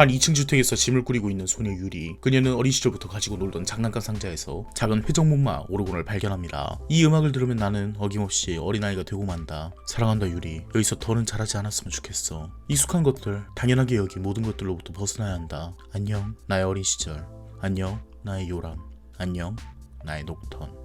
한 2층 주택에서 짐을 꾸리고 있는 소녀 유리. 그녀는 어린 시절부터 가지고 놀던 장난감 상자에서 작은 회전목마 오르곤을 발견합니다. 이 음악을 들으면 나는 어김없이 어린아이가 되고 만다. 사랑한다 유리. 여기서 더는 잘하지 않았으면 좋겠어. 익숙한 것들, 당연하게 여기 모든 것들로부터 벗어나야 한다. 안녕, 나의 어린 시절. 안녕, 나의 요람. 안녕, 나의 녹턴.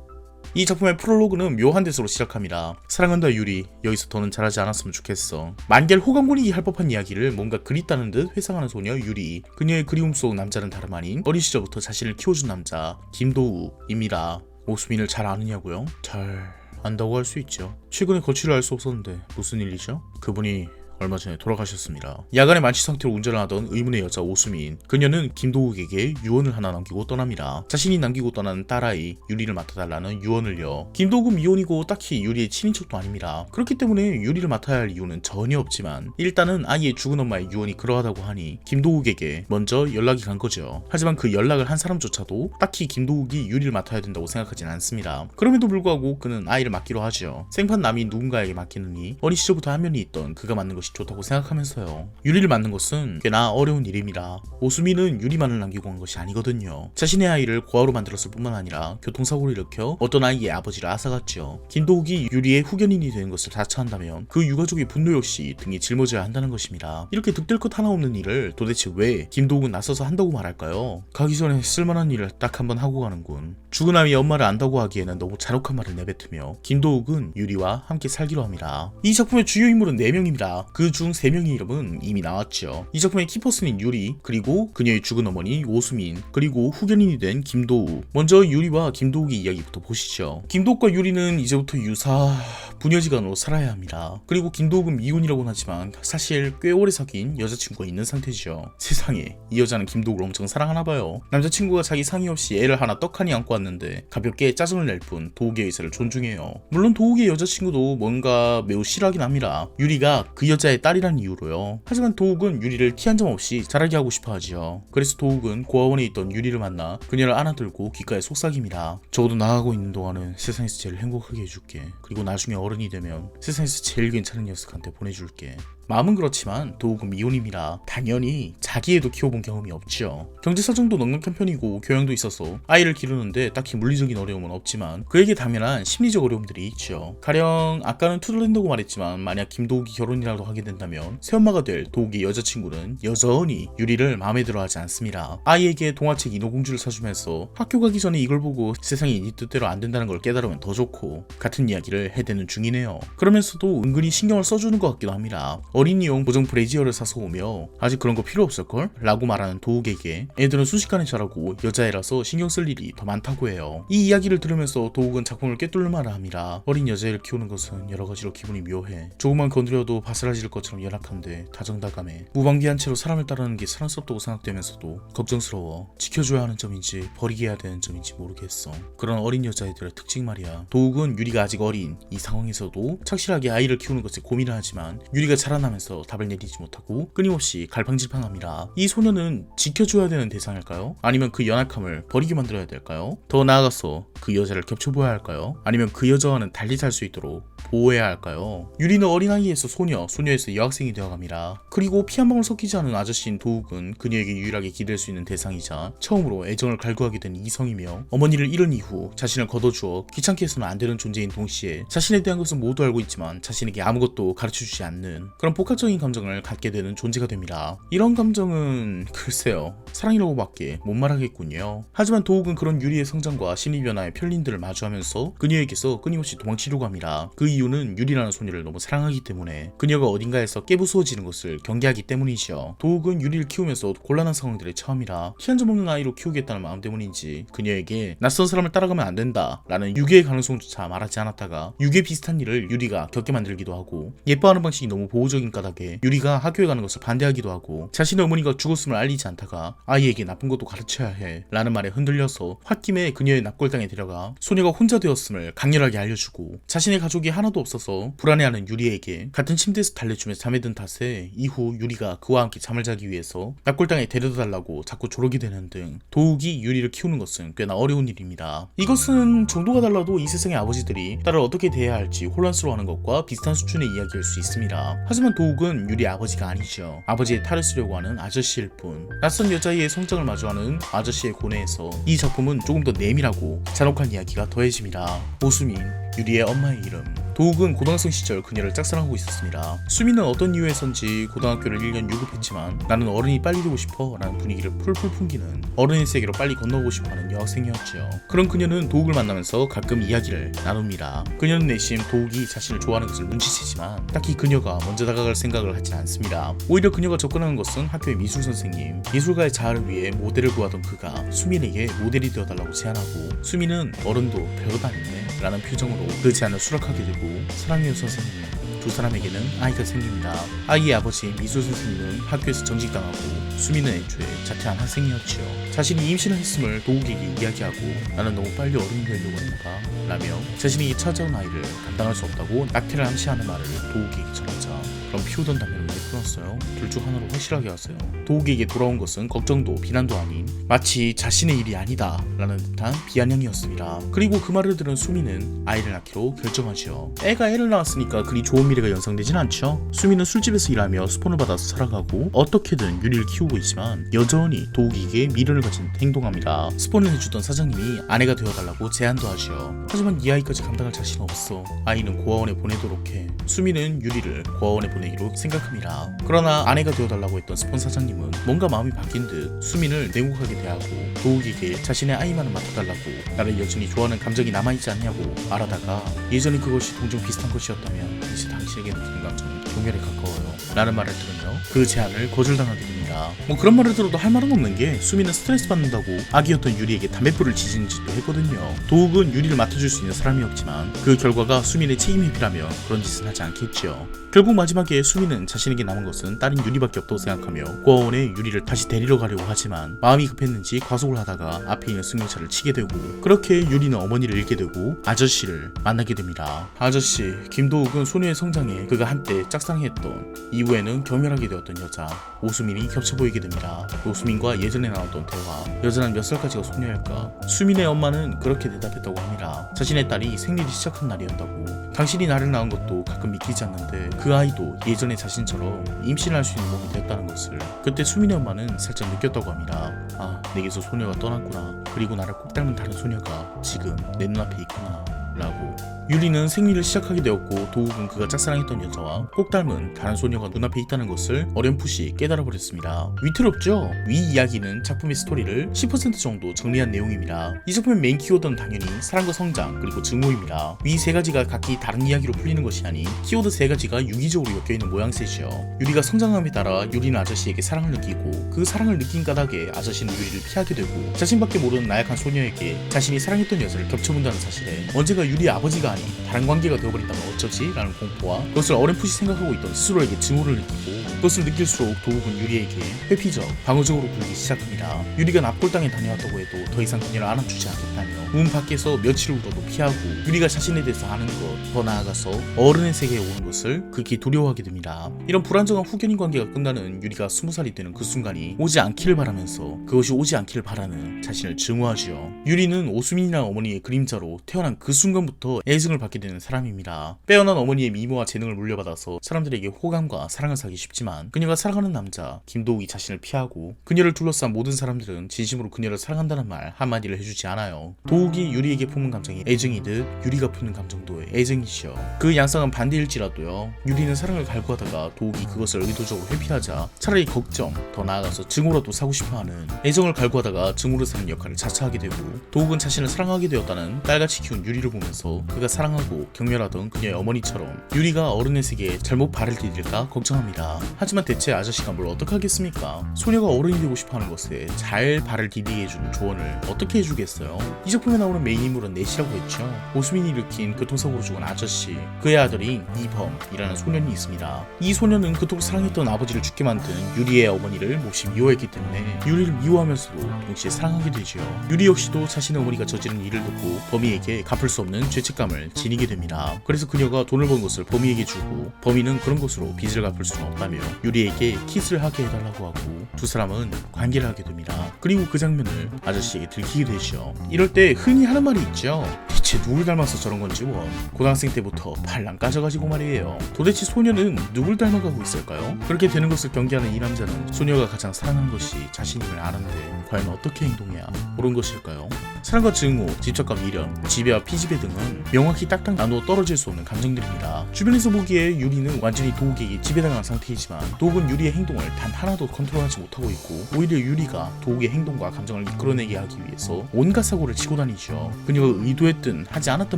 이 작품의 프롤로그는 묘한 데서로 시작합니다. 사랑한다 유리, 여기서 더는 잘하지 않았으면 좋겠어. 만개를 호감군이기 할 법한 이야기를 뭔가 그립다는 듯 회상하는 소녀 유리. 그녀의 그리움 속 남자는 다름 아닌 어린 시절부터 자신을 키워준 남자 김도우입니다. 오수민을 잘 아느냐고요? 잘 안다고 할 수 있죠. 최근에 거취를 할수 없었는데 무슨 일이죠? 그분이 얼마 전에 돌아가셨습니다. 야간에 만취 상태로 운전을 하던 의문의 여자 오수민. 그녀는 김도욱에게 유언을 하나 남기고 떠납니다. 자신이 남기고 떠난 딸아이 유리를 맡아달라는 유언을요. 김도욱은 미혼이고 딱히 유리의 친인척도 아닙니다. 그렇기 때문에 유리를 맡아야 할 이유는 전혀 없지만 일단은 아이의 죽은 엄마의 유언이 그러하다고 하니 김도욱에게 먼저 연락이 간 거죠. 하지만 그 연락을 한 사람조차도 딱히 김도욱이 유리를 맡아야 된다고 생각하진 않습니다. 그럼에도 불구하고 그는 아이를 맡기로 하죠. 생판 남이 누군가에게 맡기느니 어린 시절부터 한면이 있던 그가 맡는 것이 좋다고 생각하면서요. 유리를 맡는 것은 꽤나 어려운 일입니다. 오수미는 유리만을 남기고 온 것이 아니거든요. 자신의 아이를 고아로 만들었을 뿐만 아니라 교통사고를 일으켜 어떤 아이의 아버지를 앗아갔죠. 김도욱이 유리의 후견인이 되는 것을 자처한다면 그 유가족의 분노 역시 등에 짊어져야 한다는 것입니다. 이렇게 득될 것 하나 없는 일을 도대체 왜 김도욱은 나서서 한다고 말할까요? 가기 전에 쓸만한 일을 딱 한 번 하고 가는군. 죽은 아이의 엄마를 안다고 하기에는 너무 잔혹한 말을 내뱉으며 김도욱은 유리와 함께 살기로 합니다. 이 작품의 주요 인물은 4명입니다. 그 중 3명의 이름은 이미 나왔죠. 이 작품의 키퍼슨인 유리, 그리고 그녀의 죽은 어머니 오수민, 그리고 후견인이 된 김도우. 먼저 유리와 김도욱의 이야기부터 보시죠. 김도욱과 유리는 이제부터 유사 부녀지간으로 살아야 합니다. 그리고 김도욱은 미혼이라고는 하지만 사실 꽤 오래 사귄 여자친구가 있는 상태죠. 세상에 이 여자는 김도욱을 엄청 사랑하나 봐요. 남자친구가 자기 상의 없이 애를 하나 떡하니 안고 왔는데 가볍게 짜증을 낼 뿐 도욱의 의사를 존중해요. 물론 도욱의 여자친구도 뭔가 매우 싫어하긴 합니다. 유리가 그 여자 의 딸이라는 이유로요. 하지만 도욱은 유리를 티 한 점 없이 잘하게 하고 싶어 하지요. 그래서 도욱은 고아원에 있던 유리를 만나 그녀를 안아들고 귓가에 속삭입니다. 적어도 나가고 있는 동안은 세상에서 제일 행복하게 해줄게. 그리고 나중에 어른이 되면 세상에서 제일 괜찮은 녀석한테 보내줄게. 마음은 그렇지만 도욱은 미혼입니다. 당연히 자기애도 키워본 경험이 없죠. 경제 사정도 넉넉한 편이고 교양도 있어서 아이를 기르는데 딱히 물리적인 어려움은 없지만 그에게 당면한 심리적 어려움들이 있죠. 가령 아까는 투덜댄다고 말했지만 만약 김도욱이 결혼이라도 하게 된다면 새엄마가 될 도욱의 여자친구는 여전히 유리를 마음에 들어하지 않습니다. 아이에게 동화책 인어공주를 사주면서 학교 가기 전에 이걸 보고 세상이 네 뜻대로 안 된다는 걸 깨달으면 더 좋고 같은 이야기를 해대는 중이네요. 그러면서도 은근히 신경을 써주는 것 같기도 합니다. 어린이용 보정 브래지어를 사서 오며 아직 그런 거 필요 없을걸? 라고 말하는 도욱에게 애들은 순식간에 자라고 여자애라서 신경 쓸 일이 더 많다고 해요. 이 이야기를 들으면서 도욱은 작품을 만을 합니다. 어린 여자애를 키우는 것은 여러 가지로 기분이 묘해. 조금만 건드려도 바스라질 것처럼 연약한데 다정다감해. 무방비한 채로 사람을 따르는 게 사랑스럽다고 생각되면서도 걱정스러워. 지켜줘야 하는 점인지 버리게 해야 되는 점인지 모르겠어. 그런 어린 여자애들의 특징 말이야. 도욱은 유리가 아직 어린 이 상황에서도 착실하게 아이를 키우는 것에 고민을 하지만 유리가 자라나 면서 답을 내리지 못하고 끊임없이 갈팡질팡합니다. 이 소녀는 지켜줘야 되는 대상일까요? 아니면 그 연약함을 버리게 만들어야 될까요? 더 나아가서 그 여자를 겹쳐보아야 할까요? 아니면 그 여자와는 달리 살 수 있도록 보호해야 할까요? 유리는 어린아이에서 소녀, 소녀에서 여학생이 되어갑니다. 그리고 피 한 방울 섞이지 않은 아저씨인 도욱은 그녀에게 유일하게 기댈 수 있는 대상이자 처음으로 애정을 갈구하게 된 이성이며 어머니를 잃은 이후 자신을 걷어주어 귀찮게 해서는 안 되는 존재인 동시에 자신에 대한 것은 모두 알고 있지만 자신에게 아무것도 가르쳐주지 않는 그런 복합적인 감정을 갖게 되는 존재가 됩니다. 이런 감정은 글쎄요 사랑이라고밖에 못 말하겠군요. 하지만 도욱은 그런 유리의 성장과 심리 변화의 편린들을 마주하면서 그녀에게서 끊임없이 도망치려고 합니다. 그 이유는 유리라는 소녀를 너무 사랑하기 때문에 그녀가 어딘가에서 깨부수어지는 것을 경계하기 때문이죠. 도욱은 유리를 키우면서 곤란한 상황들에 처함이라 티한점 없는 아이로 키우겠다는 마음 때문인지 그녀에게 낯선 사람을 따라가면 안 된다 라는 유괴의 가능성조차 말하지 않았다가 유괴 비슷한 일을 유리가 겪게 만들기도 하고 예뻐하는 방식이 너무 보호적인 까닭에 유리가 학교에 가는 것을 반대하기도 하고 자신의 어머니가 죽었음을 알리지 않다가 아이에게 나쁜 것도 가르쳐야 해 라는 말에 흔들려서 홧김에 그녀의 납골당에 데려가 소녀가 혼자 되었음을 강렬하게 알려주고 자신의 가족이 하나도 없어서 불안해하는 유리에게 같은 침대에서 달래주며 잠에 든 탓에 이후 유리가 그와 함께 잠을 자기 위해서 납골당에 데려다 달라고 자꾸 조르게 되는 등 도욱이 유리를 키우는 것은 꽤나 어려운 일입니다. 이것은 정도가 달라도 이 세상의 아버지들이 딸을 어떻게 대해야 할지 혼란스러워하는 것과 비슷한 수준의 이야기일 수 있습니다. 하지만 도욱은 유리 아버지가 아니죠. 아버지의 탈을 쓰려고 하는 아저씨일 뿐. 낯선 여자의 성장을 마주하는 아저씨의 고뇌에서 이 작품은 조금 더 내밀하고 잔혹한 이야기가 더해집니다. 오수민, 유리의 엄마의 이름. 도욱은 고등학생 시절 그녀를 짝사랑하고 있었습니다. 수민은 어떤 이유에선지 고등학교를 1년 유급했지만 나는 어른이 빨리 되고 싶어 라는 분위기를 풀풀 풍기는 어른의 세계로 빨리 건너고 싶어 하는 여학생이었죠. 그런 그녀는 도욱을 만나면서 가끔 이야기를 나눕니다. 그녀는 내심 도욱이 자신을 좋아하는 것을 눈치채지만 딱히 그녀가 먼저 다가갈 생각을 하지 않습니다. 오히려 그녀가 접근하는 것은 학교의 미술 선생님, 예술가의 자아를 위해 모델을 구하던 그가 수민에게 모델이 되어달라고 제안하고 수민은 어른도 별것 아니네 라는 표정으로 그 제안을 수락하게 되고 사랑해요 선생님 두 사람에게는 아이가 생깁니다. 아이의 아버지 미술 선생님은 학교에서 정직당하고 수민은 애초에 자퇴한 학생이었지요. 자신이 임신을 했음을 도욱에게 이야기하고 나는 너무 빨리 어른이 되려고 했나봐 라며 자신이 찾아온 아이를 감당할 수 없다고 낙태를 암시하는 말을 도욱에게 전하자 그럼 피우던 담배를 왜 끊었어요? 둘 중 하나로 확실하게 하세요. 도욱에게 돌아온 것은 걱정도 비난도 아닌 마치 자신의 일이 아니다 라는 듯한 비아냥이었습니다. 그리고 그 말을 들은 수미는 아이를 낳기로 결정하지요. 애가 애를 낳았으니까 그리 좋은 미래가 연상되진 않죠. 수미는 술집에서 일하며 스폰을 받아서 살아가고 어떻게든 유리를 키우고 있지만 여전히 도욱에게 미련을 가진 행동합니다. 스폰을 해주던 사장님이 아내가 되어달라고 제안도 하지요. 하지만 이 아이까지 감당할 자신 없어. 아이는 고아원에 보내도록 해. 수미는 유리를 고아원에 보내기로 생각합니다. 그러나 아내가 되어달라고 했던 스폰 사장님은 뭔가 마음이 바뀐 듯 수민을 냉혹하게 대하고 도욱에게 자신의 아이만은 맡아달라고 나를 여전히 좋아하는 감정이 남아있지 않냐고 말하다가 예전에 그것이 동종 비슷한 것이었다면 이제 당신에게 느끼는 감정은 경멸에 가까워요. 라는 말을 들으며 그 제안을 거절당하게 됩니다. 뭐 그런 말을 들어도 할 말은 없는 게 수민은 스트레스 받는다고 아기였던 유리에게 담배불을 지지는 짓도 했거든요. 도욱은 유리를 맡아줄 수 있는 사람이었지만 그 결과가 수민의 책임 회피라며 그런 짓은 하지 않겠죠. 결국 마지막에 수민은 자신에게 남은 것은 딸인 유리밖에 없다고 생각하며 고아원에 유리를 다시 데리러 가려고 하지만 마음이 급했는지 과속을 하다가 앞에 있는 승용차를 치게 되고 그렇게 유리는 어머니를 잃게 되고 아저씨를 만나게 됩니다. 아저씨 김도욱은 소녀의 성장에 그가 한때 짝사랑했던 이후에는 겸멸하게 되었던 여자 오수민이 겹쳐 보이게 됩니다. 오수민과 예전에 나왔던 대화 여자는 몇 살까지가 소녀일까? 수민의 엄마는 그렇게 대답했다고 합니다. 자신의 딸이 생리를 시작한 날이었다고 당신이 나를 낳은 것도 가끔 믿기지 않는데 그 아이도 예전에 자신처럼 임신할 수 있는 몸이 됐다는 것을 그때 수민의 엄마는 살짝 느꼈다고 합니다. 아, 내게서 소녀가 떠났구나. 그리고 나를 꼭 닮은 다른 소녀가 지금 내 눈앞에 있구나. 라고 유리는 생리를 시작하게 되었고 도욱은 그가 짝사랑했던 여자와 꼭 닮은 다른 소녀가 눈앞에 있다는 것을 어렴풋이 깨달아 버렸습니다. 위태롭죠? 위 이야기는 작품의 스토리를 10% 정도 정리한 내용입니다. 이 작품의 메인 키워드는 당연히 사랑과 성장 그리고 증오입니다. 위 세 가지가 각기 다른 이야기로 풀리는 것이 아닌 키워드 세 가지가 유기적으로 엮여 있는 모양새지요. 유리가 성장함에 따라 유리는 아저씨에게 사랑을 느끼고 그 사랑을 느낀 까닭에 아저씨는 유리를 피하게 되고 자신밖에 모르는 나약한 소녀에게 자신이 사랑했던 여자를 겹쳐본다는 사실에 언제가 유리의 아버지가 아닌 다른 관계가 되어버린다면 어쩌지? 라는 공포와 그것을 어렴풋이 생각하고 있던 스스로에게 증오를 느끼고 그것을 느낄수록 도욱은 유리에게 회피적, 방어적으로 굴기 시작합니다. 유리가 납골당에 다녀왔다고 해도 더 이상 그녀를 안아주지 않겠다며 문 밖에서 며칠 울어도 피하고 유리가 자신에 대해서 아는 것, 더 나아가서 어른의 세계에 오는 것을 극히 두려워하게 됩니다. 이런 불안정한 후견인 관계가 끝나는 유리가 스무 살이 되는 그 순간이 오지 않기를 바라면서 그것이 오지 않기를 바라는 자신을 증오하지요. 유리는 오수민이라는 어머니의 그림자로 태어난 그 순간부터 애 증을 받게 되는 사람입니다. 빼어난 어머니의 미모와 재능을 물려받아서 사람들에게 호감과 사랑을 사기 쉽지만 그녀가 사랑하는 남자 김도욱이 자신을 피하고 그녀를 둘러싼 모든 사람들은 진심으로 그녀를 사랑한다는 말 한마디를 해주지 않아요. 도욱이 유리에게 품은 감정이 애증이듯 유리가 품는 감정도 애증이시여. 그 양상은 반대일지라도요. 유리는 사랑을 갈구하다가 도욱이 그것을 의도적으로 회피하자 차라리 걱정, 더 나아가서 증오라도 사고 싶어하는 애정을 갈구하다가 증오를 사는 역할을 자처하게 되고 도욱은 자신을 사랑하게 되었다는 딸같이 키운 유리를 보면서 그가 사랑하고 경멸하던 그녀의 어머니처럼 유리가 어른의 세계에 잘못 발을 디딜까 걱정합니다. 하지만 대체 아저씨가 뭘 어떡하겠습니까? 소녀가 어른이 되고 싶어하는 것에 잘 발을 디디게 해주는 조언을 어떻게 해주겠어요? 이 작품에 나오는 메인 인물은 넷이라고 했죠. 오수민이 일으킨 교통사고로 죽은 아저씨, 그의 아들인 이범이라는 소년이 있습니다. 이 소년은 그토록 사랑했던 아버지를 죽게 만든 유리의 어머니를 몹시 미워했기 때문에 유리를 미워하면서도 동시에 사랑하게 되죠. 유리 역시도 자신의 어머니가 저지른 일을 듣고 범이에게 갚을 수 없는 죄책감을 지니게 됩니다. 그래서 그녀가 돈을 번 것을 범이에게 주고 범이는 그런 것으로 빚을 갚을 수는 없다며 유리에게 키스를 하게 해달라고 하고 두 사람은 관계를 하게 됩니다. 그리고 그 장면을 아저씨에게 들키게 되죠. 이럴 때 흔히 하는 말이 있죠. 대체 누굴 닮아서 저런 건지 원. 고등학생 때부터 발랑 까져가지고 말이에요. 도대체 소녀는 누굴 닮아가고 있을까요? 그렇게 되는 것을 경계하는 이 남자는 소녀가 가장 사랑하는 것이 자신임을 아는데 과연 어떻게 행동해야 옳은 것일까요? 사랑과 증오, 집착과 미련, 지배와 피지배 등은 명확 히 딱딱 나누어 떨어질 수 없는 감정들입니다. 주변에서 보기에 유리는 완전히 도욱에게 지배당한 상태이지만 도욱은 유리의 행동을 단 하나도 컨트롤하지 못하고 있고 오히려 유리가 도욱의 행동과 감정을 이끌어내게 하기 위해서 온갖 사고를 치고 다니죠. 그녀가 의도했든 하지 않았던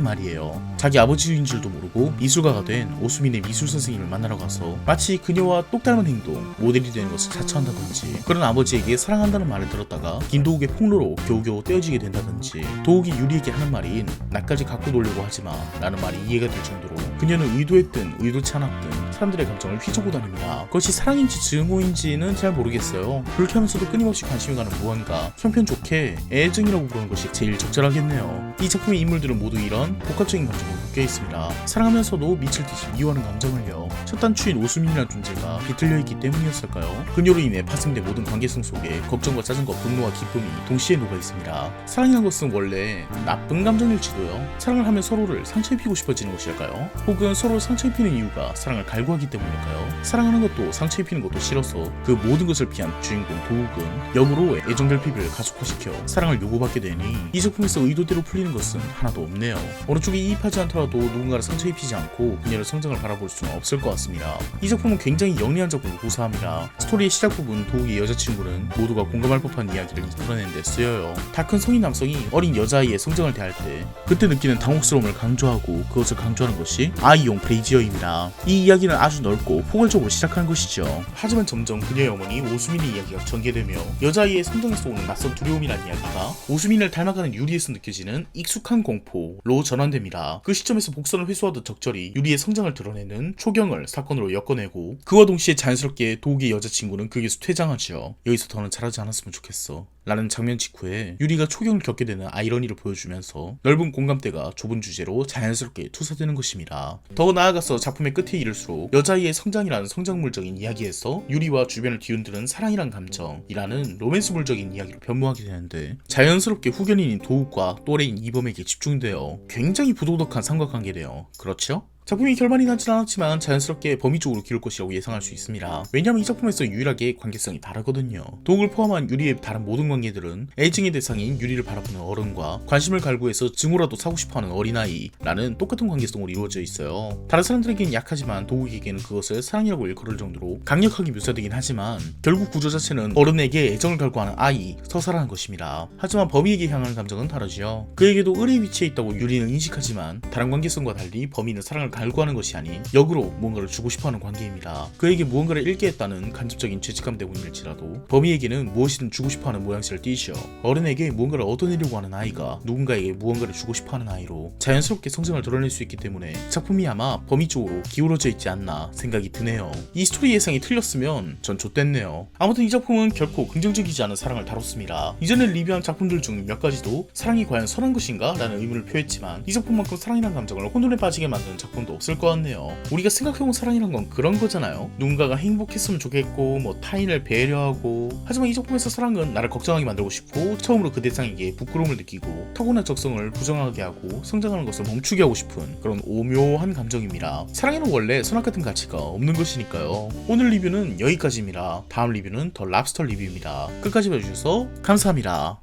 말이에요. 자기 아버지인 줄도 모르고 미술가가 된 오수민의 미술 선생님을 만나러 가서 마치 그녀와 똑 닮은 행동, 모델이 되는 것을 자처한다든지 그런 아버지에게 사랑한다는 말을 들었다가 김도욱의 폭로로 겨우겨우 떼어지게 된다든지 도욱이 유리에게 하는 말인 나까지 갖고 놀려고 하지 마 라는 말이 이해가 될 정도로 그녀는 의도했든 의도치 않았든 사람들의 감정을 휘두고 다닙니다. 그것이 사랑인지 증오인지는 잘 모르겠어요. 그렇게 하면서도 끊임없이 관심이 가는 무언가 형편 좋게 애증이라고 부르는 것이 제일 적절하겠네요. 이 작품의 인물들은 모두 이런 복합적인 감정을 묶여 있습니다. 사랑하면서도 미칠 듯이 미워하는 감정을요. 첫 단추인 오수민이라는 존재가 비틀려 있기 때문이었을까요? 그녀로 인해 파생된 모든 관계성 속에 걱정과 짜증과 분노와 기쁨이 동시에 녹아 있습니다. 사랑이란 것은 원래 나쁜 감정일지도요. 사랑을 하면 서로를 상처 입히고 싶어지는 것일까요? 혹은 서로 상처 입히는 이유가 사랑을 갈구하기 때문일까요? 사랑하는 것도 상처 입히는 것도 싫어서 그 모든 것을 피한 주인공 도욱은 역으로 애정 결핍을 가속화시켜 사랑을 요구받게 되니 이 작품에서 의도대로 풀리는 것은 하나도 없네요. 어느 쪽이 이입하지 않더라도 누군가를 상처 입히지 않고 그녀의 성장을 바라볼 수는 없을 것 같습니다. 이 작품은 굉장히 영리한 작품을 구사합니다. 스토리의 시작 부분 도욱의 여자친구는 모두가 공감할 법한 이야기를 이끌어내는 데 쓰여요. 다 큰 성인 남성이 어린 여자아이의 성장을 대할 때 그때 느끼는 당혹스러움을 강조하고 그것을 강조하는 것이 아이용 브레이지어입니다. 이 이야기는 아주 넓고 포괄적으로 시작하는 것이죠. 하지만 점점 그녀의 어머니 오수민의 이야기가 전개되며 여자아이의 성장에서 오는 낯선 두려움이라는 이야기가 오수민을 닮아가는 유리에서 느껴지는 익숙한 공포로 전환됩니다. 그 시점에서 복선을 회수하듯 적절히 유리의 성장을 드러내는 초경을 사건으로 엮어내고 그와 동시에 자연스럽게 도욱의 여자친구는 거기서 퇴장하죠. 여기서 더는 잘하지 않았으면 좋겠어. 라는 장면 직후에 유리가 초경을 겪게 되는 아이러니를 보여주면서 넓은 공감대가 좁은 주제로 자연스럽게 투사되는 것입니다. 더 나아가서 작품의 끝에 이를수록 여자아이의 성장이라는 성장물적인 이야기에서 유리와 주변을 뒤흔드는 사랑이란 감정이라는 로맨스물적인 이야기로 변모하게 되는데 자연스럽게 후견인인 도욱과 또래인 이범에게 집중되어 굉장히 부도덕한 삼각관계래요. 그렇죠? 작품이 결말이 나진 않았지만 자연스럽게 범위 쪽으로 기울 것이라고 예상할 수 있습니다. 왜냐하면 이 작품에서 유일하게 관계성이 다르거든요. 도움을 포함한 유리의 다른 모든 관계들은 애증의 대상인 유리를 바라보는 어른과 관심을 갈구해서 증오라도 사고 싶어하는 어린아이라는 똑같은 관계성으로 이루어져 있어요. 다른 사람들에게는 약하지만 도욱에게는 그것을 사랑이라고 일컬을 정도로 강력하게 묘사되긴 하지만 결국 구조 자체는 어른에게 애정을 갈구하는 아이, 서사라는 것입니다. 하지만 범이에게 향하는 감정은 다르지요. 그에게도 을의 위치에 있다고 유리는 인식하지만 다른 관계성과 달리 범이는 사랑을 갈구하는 것이 아닌 역으로 무언가를 주고 싶어하는 관계입니다. 그에게 무언가를 잃게 했다는 간접적인 죄책감 때문일지라도 범이에게는 무엇이든 주고 싶어하는 모양새를 띠죠. 어른에게 무언가를 얻어내려고 하는 아이가 누군가에게 무언가를 주고 싶어하는 아이로 자연스럽게 성장을 드러낼 수 있기 때문에 작품이 아마 범위 쪽으로 기울어져 있지 않나 생각이 드네요. 이 스토리 예상이 틀렸으면 전 좆됐네요. 아무튼 이 작품은 결코 긍정적이지 않은 사랑을 다뤘습니다. 이전에 리뷰한 작품들 중 몇 가지도 사랑이 과연 선한 것인가? 라는 의문을 표했지만 이 작품만큼 사랑이란 감정을 혼돈에 빠지게 만드는 작품 도 없을 것 같네요. 우리가 생각해온 사랑이란 건 그런 거잖아요. 누군가가 행복했으면 좋겠고 뭐 타인을 배려하고 하지만 이 작품에서 사랑은 나를 걱정하게 만들고 싶고 처음으로 그 대상에게 부끄러움을 느끼고 타고난 적성을 부정하게 하고 성장하는 것을 멈추게 하고 싶은 그런 오묘한 감정입니다. 사랑에는 원래 선악 같은 가치가 없는 것이니까요. 오늘 리뷰는 여기까지입니다. 다음 리뷰는 더 랍스터 리뷰입니다. 끝까지 봐주셔서 감사합니다.